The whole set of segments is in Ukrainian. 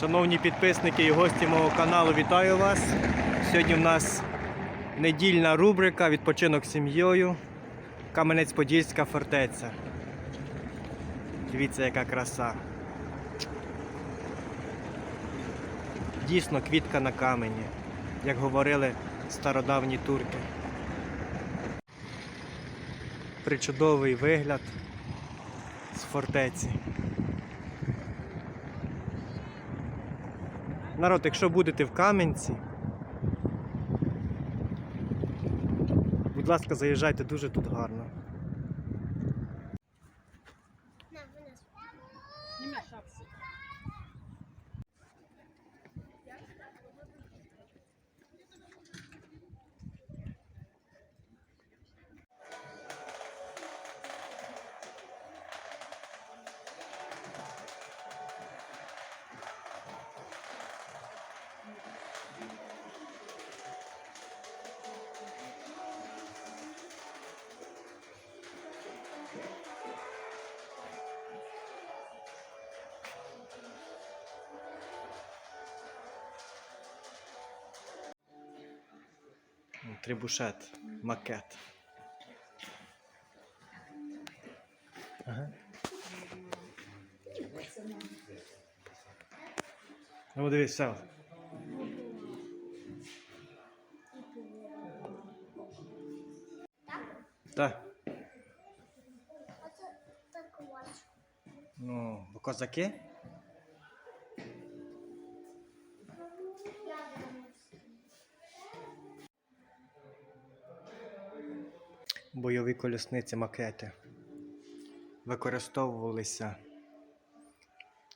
Шановні підписники і гості мого каналу, вітаю вас. Сьогодні в нас недільна рубрика Відпочинок з сім'єю. Кам'янець-Подільська фортеця. Дивіться, яка краса. Дійсно квітка на камені, як говорили стародавні турки. Причудовий вигляд з фортеці. Народ, якщо будете в Кам'янці, будь ласка, заїжджайте дуже тут гарно. Трибушет, макет. Ага. Ну, дивись, все. Так. Ну, козаки? Бойові колісниці макети використовувалися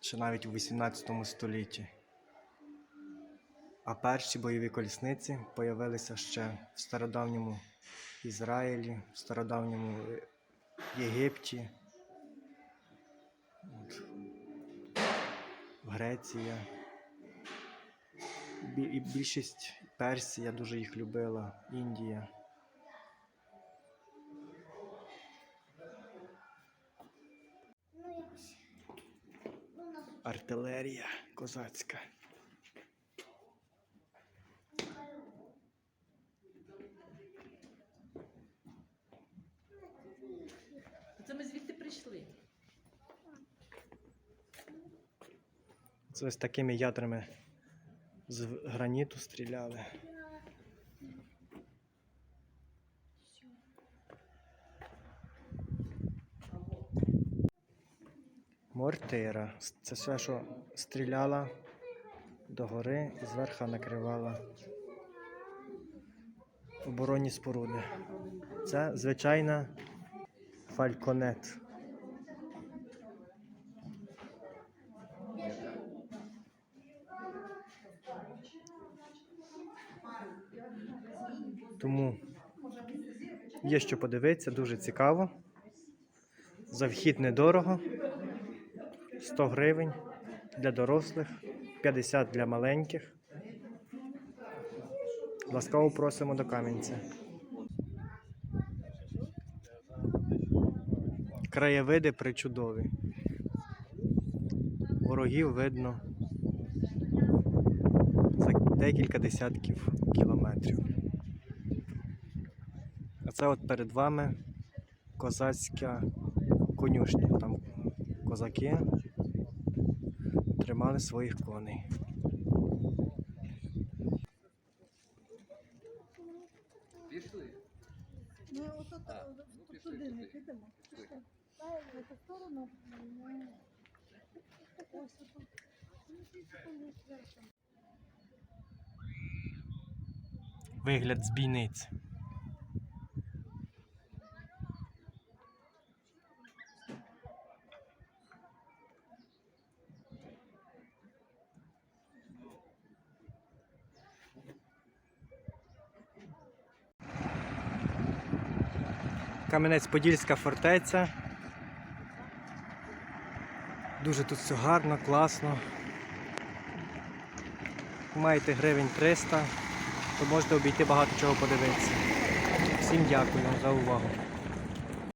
ще навіть у 18 столітті. А перші бойові колісниці появилися ще в стародавньому Ізраїлі, в стародавньому Єгипті, От. Греція. І більшість Персія дуже їх любила, Індія. Ну, якось. Ну, на Артилерія козацька. Це ми звідти прийшли. Це ось такими ядрами з граніту стріляли. Мортира. Це все, що стріляла догори і зверху накривала оборонні споруди. Це звичайна фальконет. Тому є що подивитися, дуже цікаво. За вхід недорого. 100 гривень для дорослих, 50 для маленьких. Ласкаво просимо до Кам'янця. Краєвиди причудові. Ворогів видно за декілька десятків кілометрів. А це от перед вами козацька конюшня. Там козаки тримали своїх коней. Пішли. Ми отут е, ну, тут туди не підемо. Пішли. В цю сторону. ну, Ось тут. Ну. Вигляд з бійниць. Кам'янець-Подільська фортеця. Дуже тут все гарно, класно. Маєте гривень 300, то можете обійти багато чого подивитися. Всім дякую за увагу.